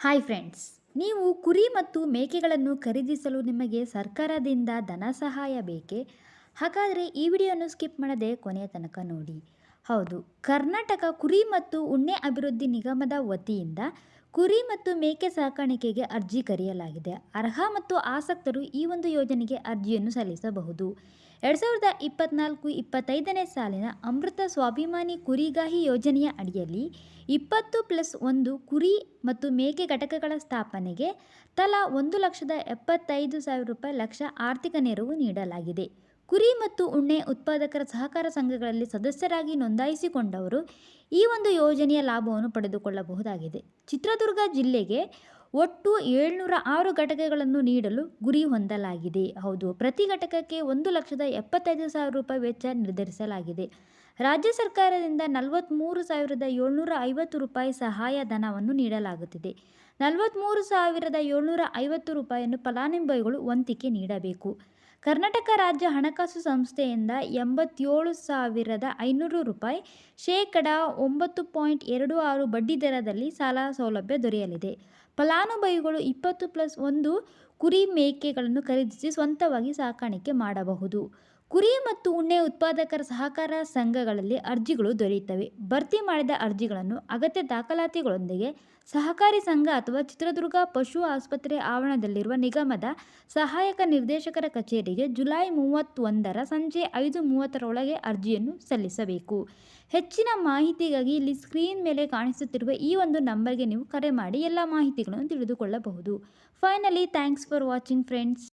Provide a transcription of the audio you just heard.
Hi friends ನೀವು ಕುರಿ ಮತ್ತು ಮೇಕೆಗಳನ್ನು ಖರೀದಿಸಲು ನಿಮಗೆ ಸರ್ಕಾರದಿಂದ ಧನ ಸಹಾಯ ಬೇಕೇ? ಹಾಗಾದರೆ ಈ ವಿಡಿಯೋವನ್ನು ಸ್ಕಿಪ್ ಮಾಡದೆ ಕೊನೆಯ ತನಕ ನೋಡಿ. ಹೌದು. ಕರ್ನಾಟಕ ಕುರಿ ಮತ್ತು ಉಣ್ಣೆ ಅಭಿವೃದ್ಧಿ ನಿಗಮದ ವತಿಯಿಂದ ಕುರಿ ಮತ್ತು ಮೇಕೆ ಸಾಕಾಣಿಕೆಗೆ ಅರ್ಜಿ ಕರೆಯಲಾಗಿದೆ. ಅರ್ಹ ಮತ್ತು ಆಸಕ್ತರು ಈ ಒಂದು ಯೋಜನೆಗೆ ಅರ್ಜಿಯನ್ನು ಸಲ್ಲಿಸಬಹುದು. ಎರಡು ಸಾವಿರದ ಇಪ್ಪತ್ನಾಲ್ಕು ಇಪ್ಪತ್ತೈದನೇ ಸಾಲಿನ ಅಮೃತ ಸ್ವಾಭಿಮಾನಿ ಕುರಿಗಾಹಿ ಯೋಜನೆಯ ಅಡಿಯಲ್ಲಿ ಇಪ್ಪತ್ತು ಪ್ಲಸ್ ಒಂದು ಕುರಿ ಮತ್ತು ಮೇಕೆ ಘಟಕಗಳ ಸ್ಥಾಪನೆಗೆ ತಲಾ ಒಂದು ಲಕ್ಷದ ಎಪ್ಪತ್ತೈದು ಸಾವಿರ ರೂಪಾಯಿ ಲಕ್ಷ ಆರ್ಥಿಕ ನೆರವು ನೀಡಲಾಗಿದೆ. ಕುರಿ ಮತ್ತು ಉಣ್ಣೆ ಉತ್ಪಾದಕರ ಸಹಕಾರ ಸಂಘಗಳಲ್ಲಿ ಸದಸ್ಯರಾಗಿ ನೋಂದಾಯಿಸಿಕೊಂಡವರು ಈ ಒಂದು ಯೋಜನೆಯ ಲಾಭವನ್ನು ಪಡೆದುಕೊಳ್ಳಬಹುದಾಗಿದೆ. ಚಿತ್ರದುರ್ಗ ಜಿಲ್ಲೆಗೆ ಒಟ್ಟು ಏಳ್ನೂರ ಆರು ಘಟಕಗಳನ್ನು ನೀಡಲು ಗುರಿ ಹೊಂದಲಾಗಿದೆ. ಹೌದು, ಪ್ರತಿ ಘಟಕಕ್ಕೆ ಒಂದು ಲಕ್ಷದ ಎಪ್ಪತ್ತೈದು ಸಾವಿರ ರೂಪಾಯಿ ವೆಚ್ಚ ನಿರ್ಧರಿಸಲಾಗಿದೆ. ರಾಜ್ಯ ಸರ್ಕಾರದಿಂದ ನಲವತ್ತ್ಮೂರು ಸಾವಿರದ ಏಳ್ನೂರ ಐವತ್ತು ರೂಪಾಯಿ ಸಹಾಯಧನವನ್ನು ನೀಡಲಾಗುತ್ತಿದೆ. ನಲವತ್ತ್ಮೂರು ಸಾವಿರದ ಏಳ್ನೂರ ಐವತ್ತು ರೂಪಾಯಿಯನ್ನು ಫಲಾನುಭವಿಗಳು ವಂತಿಕೆ ನೀಡಬೇಕು. ಕರ್ನಾಟಕ ರಾಜ್ಯ ಹಣಕಾಸು ಸಂಸ್ಥೆಯಿಂದ ಎಂಬತ್ತೇಳು ಸಾವಿರದ ಐನೂರು ರೂಪಾಯಿ ಶೇಕಡ ಒಂಬತ್ತು ಪಾಯಿಂಟ್ ಎರಡು ಆರು ಬಡ್ಡಿ ದರದಲ್ಲಿ ಸಾಲ ಸೌಲಭ್ಯ ದೊರೆಯಲಿದೆ. ಫಲಾನುಭವಿಗಳು ಇಪ್ಪತ್ತು ಪ್ಲಸ್ ಒಂದು ಕುರಿ ಮೇಕೆಗಳನ್ನು ಖರೀದಿಸಿ ಸ್ವಂತವಾಗಿ ಸಾಕಾಣಿಕೆ ಮಾಡಬಹುದು. ಕುರಿ ಮತ್ತು ಉಣ್ಣೆ ಉತ್ಪಾದಕರ ಸಹಕಾರ ಸಂಘಗಳಲ್ಲಿ ಅರ್ಜಿಗಳು ದೊರೆಯುತ್ತವೆ. ಭರ್ತಿ ಮಾಡಿದ ಅರ್ಜಿಗಳನ್ನು ಅಗತ್ಯ ದಾಖಲಾತಿಗಳೊಂದಿಗೆ ಸಹಕಾರಿ ಸಂಘ ಅಥವಾ ಚಿತ್ರದುರ್ಗ ಪಶು ಆಸ್ಪತ್ರೆ ಆವರಣದಲ್ಲಿರುವ ನಿಗಮದ ಸಹಾಯಕ ನಿರ್ದೇಶಕರ ಕಚೇರಿಗೆ ಜುಲೈ ಮೂವತ್ತೊಂದರ ಸಂಜೆ ಐದು ಮೂವತ್ತರೊಳಗೆ ಅರ್ಜಿಯನ್ನು ಸಲ್ಲಿಸಬೇಕು. ಹೆಚ್ಚಿನ ಮಾಹಿತಿಗಾಗಿ ಇಲ್ಲಿ ಸ್ಕ್ರೀನ್ ಮೇಲೆ ಕಾಣಿಸುತ್ತಿರುವ ಈ ಒಂದು ನಂಬರ್ಗೆ ನೀವು ಕರೆ ಮಾಡಿ ಎಲ್ಲ ಮಾಹಿತಿಗಳನ್ನು ತಿಳಿದುಕೊಳ್ಳಬಹುದು. Finally thanks for watching friends.